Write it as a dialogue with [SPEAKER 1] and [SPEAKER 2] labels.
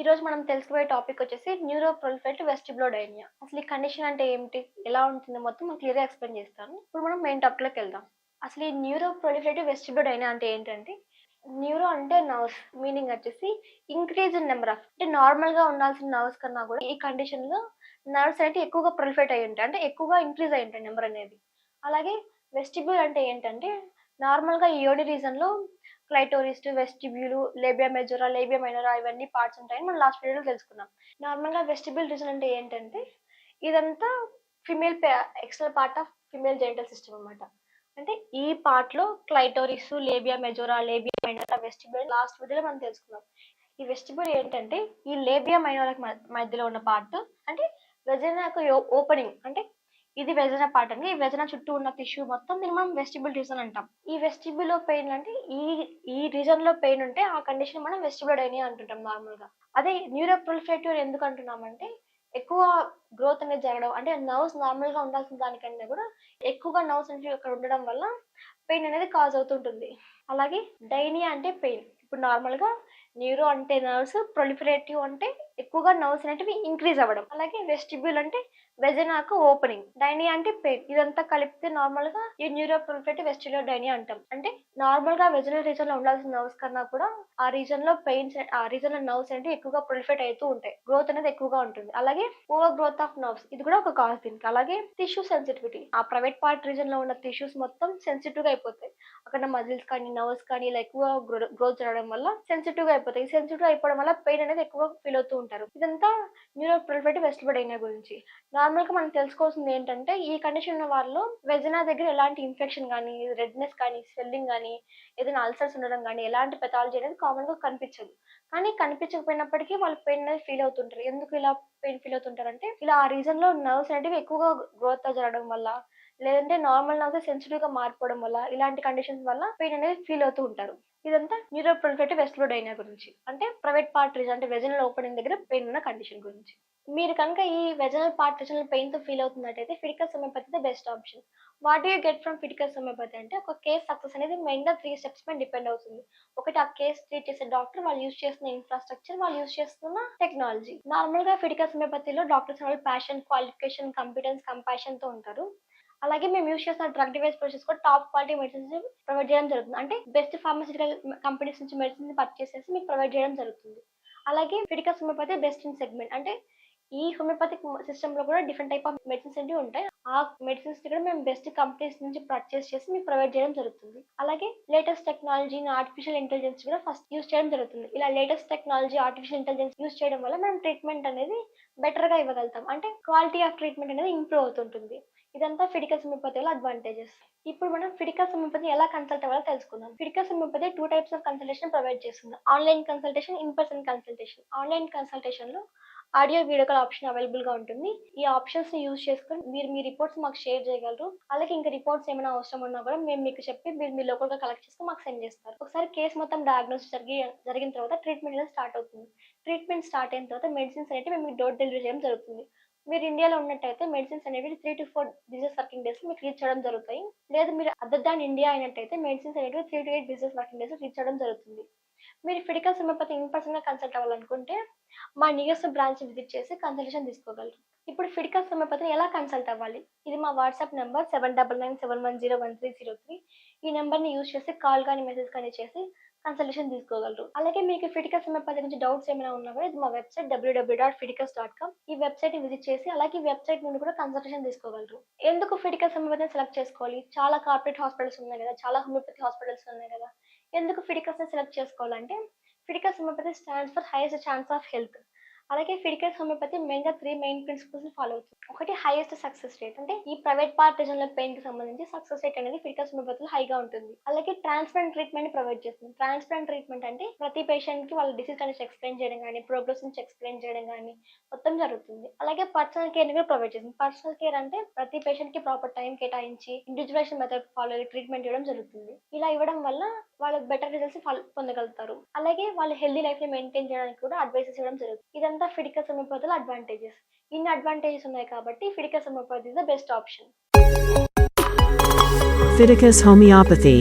[SPEAKER 1] ఈరోజు మనం తెలుసుకోబోయే టాపిక్ వచ్చేసి న్యూరో ప్రొలిఫెట్ వెస్టిబ్లోడైనియా అసలు ఈ కండిషన్ అంటే ఏమిటి? ఎలా ఉంటుంది? మొత్తం మనం క్లియర్గా ఎక్స్ప్లెయిన్ చేస్తాను. ఇప్పుడు మనం మెయిన్ టాపిక్లోకి వెళ్దాం. అసలు ఈ న్యూరో ప్రొలిఫరేటివ్ వెస్టిబ్లోడైనియా అంటే ఏంటంటే న్యూరో అంటే నర్వ్స్ మీనింగ్ వచ్చేసి ఇంక్రీజ్ ఇన్ నెంబర్ ఆఫ్ అంటే నార్మల్గా ఉండాల్సిన నర్వ్స్ కన్నా కూడా ఈ కండిషన్లో నర్వ్స్ అనేవి ఎక్కువగా ప్రొలిఫెట్ అయి ఉంటాయి. అంటే ఎక్కువగా ఇంక్రీజ్ అయి ఉంటాయి నెంబర్ అనేది. అలాగే వెస్టిబ్యూల్ అంటే ఏంటంటే నార్మల్గా ఈ యోని రీజన్లో క్లైటోరిస్ట్ వెస్టిబ్యూలు లేబియా మెజోరా లేబియా మైనరా ఇవన్నీ పార్ట్స్ ఉంటాయని మనం లాస్ట్ వీడియోలో తెలుసుకున్నాం. నార్మల్గా వెస్టిబ్యూల్ రీజన్ అంటే ఏంటంటే ఇదంతా female external part of female genital system అనమాట అంటే ఈ పార్ట్లో clitoris labia majora labia minora vestibule last వీడియోలో మనం తెలుసుకున్నాం. ఈ వెస్టిబ్యూల్ ఏంటంటే ఈ లేబియా మైనోరాకి మధ్యలో ఉన్న పార్ట్ అంటే వెజనాకు ఓపెనింగ్ అంటే ఇది వెజన పార్ట్ అండి ఈ వెజన చుట్టూ ఉన్న టిష్యూ మొత్తం దీన్ని మనం వెస్టిబుల్ రీజన్ అంటాం. ఈ వెస్టిబుల్లో పెయిన్ అంటే ఈ ఈ రీజన్లో పెయిన్ ఉంటే ఆ కండిషన్ మనం వెస్టిబుల్ డైనియా అంటుంటాం నార్మల్గా. అదే న్యూరో ప్రొలిఫరేటివ్ ఎందుకు అంటున్నామంటే ఎక్కువ గ్రోత్ అనేది జరగడం అంటే నర్వ్స్ నార్మల్గా ఉండాల్సిన దానికన్నా కూడా ఎక్కువగా నర్వ్స్ అనేవి అక్కడ ఉండడం వల్ల పెయిన్ అనేది కాజ్ అవుతుంటుంది. అలాగే డైనియా అంటే పెయిన్ ఇప్పుడు నార్మల్గా న్యూరో అంటే నర్వ్స్ ప్రొలిఫరేటివ్ అంటే ఎక్కువగా నర్వ్స్ అనేటివి ఇంక్రీజ్ అవ్వడం. అలాగే వెస్టిబ్యూల్ అంటే వెజినాకు ఓపెనింగ్. డైనియా అంటే పెయిన్ ఇదంతా కలిపితే నార్మల్గా ఈ న్యూరో ప్రొలిఫరేటివ్ వెస్టిలో డైనీ అంటాం. అంటే నార్మల్గా వెజినల్ రీజన్లో ఉండాల్సిన నర్వ్స్ కన్నా కూడా ఆ రీజన్లో పెయిన్స్ ఆ రీజన్లో నర్వ్స్ అంటే ఎక్కువగా ప్రొలిఫెట్ అవుతూ ఉంటాయి. గ్రోత్ అనేది ఎక్కువగా ఉంటుంది. అలాగే ఓవర్ గ్రోత్ ఆఫ్ నర్వ్స్. ఇది కూడా ఒక కాజ్ దీనికి. అలాగే టిష్యూ సెన్సిటివిటీ. ఆ ప్రైవేట్ పార్ట్ రీజన్లో ఉన్న టిష్యూస్ మొత్తం సెన్సిటివ్గా అయిపోతాయి. అక్కడ మజిల్స్ కానీ నర్వ్స్ కానీ ఇలా ఎక్కువ గ్రోత్ జరగడం వల్ల సెన్సిటివ్గా అయిపోతాయి సెన్సిటివ్ అయిపోవడం వల్ల పెయిన్ అనేది ఎక్కువ ఫీల్ అవుతూ ఉంటారు. ఇదంతా న్యూరో ప్రొలిఫరేటివ్ వెస్టిబుల్ గురించి. నా నార్మల్గా మనం తెలుసుకోవాల్సింది ఏంటంటే ఈ కండిషన్ ఉన్న వాళ్ళు వెజినా దగ్గర ఎలాంటి ఇన్ఫెక్షన్ కానీ రెడ్నెస్ కానీ స్వెల్లింగ్ కానీ ఏదైనా అల్సర్స్ ఉండడం కానీ ఎలాంటి పెథాలజీ అనేది కామన్గా కనిపించదు. కానీ కనిపించకపోయినప్పటికీ వాళ్ళు పెయిన్ అనేది ఫీల్ అవుతుంటారు. ఎందుకు ఇలా పెయిన్ ఫీల్ అవుతుంటారు అంటే ఇలా ఆ రీజన్లో నర్వ్స్ అనేవి ఎక్కువగా గ్రోత్ జరగడం వల్ల లేదంటే నార్మల్ నర్వ్స్ సెన్సిటివ్గా మారిపోవడం వల్ల ఇలాంటి కండిషన్స్ వల్ల పెయిన్ అనేది ఫీల్ అవుతూ ఉంటారు. ఇదంతా న్యూరో లోడ్ అయిన గురించి. అంటే ప్రైవేట్ పార్ట్ రీజన్ అంటే వెజనల్ ఓపెనింగ్ దగ్గర పెయిన్ ఉన్న కండిషన్ గురించి. మీరు కనుక ఈ వెజనల్ పార్ట్ వెజనల్ పెయిన్తో feel అవుతున్నట్టయితే Fidicus homeopathy best option what you get from Fidicus homeopathy అంటే ఒక కేస్ సక్సెస్ అనేది మెయిన్గా త్రీ స్టెప్స్ మీద డిపెండ్ అవుతుంది. ఒకటి ఆ కేస్ ట్రీట్ చేసే డాక్టర్ వాళ్ళు యూస్ చేస్తున్న ఇన్ఫ్రాస్ట్రక్చర్ వాళ్ళు యూజ్ చేస్తున్న టెక్నాలజీ నార్మల్గా ఫిడికస్ హోమియోపతిలో డాక్టర్స్ వాళ్ళు ప్యాషన్ క్వాలిఫికేషన్ కంపిటెన్స్ కంపాషన్తో ఉంటారు. అలాగే మేము యూస్ చేస్తున్న డ్రగ్ డివైస్ ప్రాసెస్ కూడా టాప్ క్వాలిటీ మెడిసిన్స్ ప్రొవైడ్ చేయడం జరుగుతుంది. అంటే బెస్ట్ ఫార్మసిటికల్ కంపెనీస్ నుంచి మెడిసిన్స్ పర్చేస్ చేసి మీకు ప్రొవైడ్ చేయడం జరుగుతుంది. అలాగే Fidicus homeopathy best in segment అంటే ఈ హోమియోపతిక్ సిస్టమ్లో కూడా డిఫరెంట్ టైప్ ఆఫ్ మెడిసిన్స్ అనేవి ఉంటాయి. ఆ మెడిసిన్స్ కూడా మేము బెస్ట్ కంపెనీస్ నుంచి పర్చేస్ చేసి మీకు ప్రొవైడ్ చేయడం జరుగుతుంది. అలాగే లేటెస్ట్ టెక్నాలజీని ఆర్టిఫిషియల్ ఇంటెలిజెన్స్ కూడా ఫస్ట్ యూస్ చేయడం జరుగుతుంది. ఇలా latest technology artificial intelligence use చేయడం వల్ల మనం ట్రీట్మెంట్ అనేది బెటర్గా ఇవ్వగలుగుతాం. అంటే క్వాలిటీ ఆఫ్ ట్రీట్మెంట్ అనేది ఇంప్రూవ్ అవుతుంటుంది. ఇదంతా ఫిడికల్ హోమియోపతిలో అడ్వాంటేజెస్ ఇప్పుడు మనం ఫిడికల్ హోమియోపతి ఎలా కన్సల్ట్ అవ్వాలో తెలుసుకుందాం. Fidicus homeopathy two types of consultation provide చేస్తుంది. Online consultation in person consultation online కన్సల్టేషన్లో audio video call option అవైలబుల్గా ఉంటుంది. ఈ ఆప్షన్స్ని యూజ్ చేసుకొని మీరు మీ రిపోర్ట్స్ మాకు షేర్ చేయగలరు. అలాగే ఇంకా రిపోర్ట్స్ ఏమైనా అవసరం ఉన్నా కూడా మేము మీకు చెప్పి మీరు మీ లోకల్గా కలెక్ట్ చేసుకుని మాకు సెండ్ చేస్తారు. ఒకసారి కేసు మొత్తం డయాగ్నోస్ జరిగి జరిగిన తర్వాత ట్రీట్మెంట్ అనేది స్టార్ట్ అవుతుంది. ట్రీట్మెంట్ స్టార్ట్ అయిన తర్వాత మెడిసిన్స్ అనేవి మేము డోర్ డెలివరీ చేయడం జరుగుతుంది. మీరు ఇండియాలో ఉన్నట్టయితే మెడిసిన్స్ అనేవి three to four business working days మీకు రీచ్ చేయడం జరుగుతాయి. లేదు మీరు అదర్ దాన్ ఇండియా అయినట్టయితే మెడిసిన్స్ అనేవి three to eight business working days reach చేయడం జరుగుతుంది. మీరు ఫిడికల్ హోమియోపతి ఇన్ పర్సన్గా కన్సల్ట్ అవ్వాలనుకుంటే మా నియర్స్ట్ బ్రాంచ్ విజిట్ చేసి కన్సల్టేషన్ తీసుకోగలరు. ఇప్పుడు ఫిడికల్ హోమియోపతిని ఎలా కన్సల్ట్ అవ్వాలి? ఇది మా WhatsApp number seven double nine seven one zero one three zero three. ఈ నెంబర్ని యూజ్ చేసి కాల్ కానీ మెసేజ్ కానీ చేసి కన్సల్టేషన్ తీసుకోగలరు. అలాగే మీకు ఫిటికల్ హోమియోపతి గురించి డౌట్స్ ఏమైనా ఉన్నా కూడా ఇది మా website W W dot Fidicus dot com ఈ వెబ్సైట్ని విజిట్ చేసి అలాగే వెబ్సైట్ నుండి కూడా కన్సల్టేషన్ తీసుకోగలరు. ఎందుకు ఫిడికల్ హోమియోపతిని సెలెక్ట్ చేసుకోవాలి? చాలా కార్పొరేట్ హాస్పిటల్స్ ఉన్నాయి కదా చాలా హోమియోపతి హాస్పిటల్స్ ఉన్నాయి కదా. ఎందుకు ఫిడికస్ సెలెక్ట్ చేసుకోవాలంటే Fidicus homeopathy stands for highest chance of health అలాగే ఫిడికస్ హోమియోపతి మెయిన్గా త్రీ మెయిన్ ప్రిన్సిపల్స్ ఫాలో అవుతుంది. ఒకటి హైయెస్ట్ సక్సెస్ రేట్ అంటే ఈ ప్రైవేట్ పార్ట్ పెయిన్కి సంబంధించి సక్సెస్ రేట్ అనేది ఫిడికల్స్ హోమియోపతిలో హైగా ఉంటుంది. అలాగే ట్రాన్స్ప్లాంట్ ట్రీట్మెంట్ ప్రొవైడ్ చేస్తుంది. ట్రాన్స్ప్లాంట్ ట్రీట్మెంట్ అంటే ప్రతి పేషెంట్కి వాళ్ళ డిసీజ్ కండిషన్ ఎక్స్ప్లెయిన్ చేయడం కానీ ప్రోగ్రెస్ నుంచి ఎక్స్ప్లెయిన్ చేయడం కానీ మొత్తం జరుగుతుంది. అలాగే పర్సనల్ కేర్ కూడా ప్రొవైడ్ చేస్తుంది. పర్సనల్ కేర్ అంటే ప్రతి పేషెంట్కి ప్రాపర్ టైం కేటాయించి ఇండివిజువలైజేషన్ మెథడ్ ఫాలో అయ్యి ట్రీట్మెంట్ ఇవ్వడం జరుగుతుంది. ఇలా ఇవ్వడం వల్ల వాళ్ళకి బెటర్ రిజల్ట్స్ పొందగలుగుతారు. అలాగే వాళ్ళ హెల్దీ లైఫ్ని మెయింటైన్ చేయడానికి కూడా అడ్వైసెస్ ఇవ్వడం జరుగుతుంది. ఇదంతా ఫిడికస్ హోమియోపతిలో అడ్వాంటేజెస్ ఇన్ని అడ్వాంటేజెస్ ఉన్నాయి కాబట్టి Fidicus homeopathy is the best option
[SPEAKER 2] Fidicus homeopathy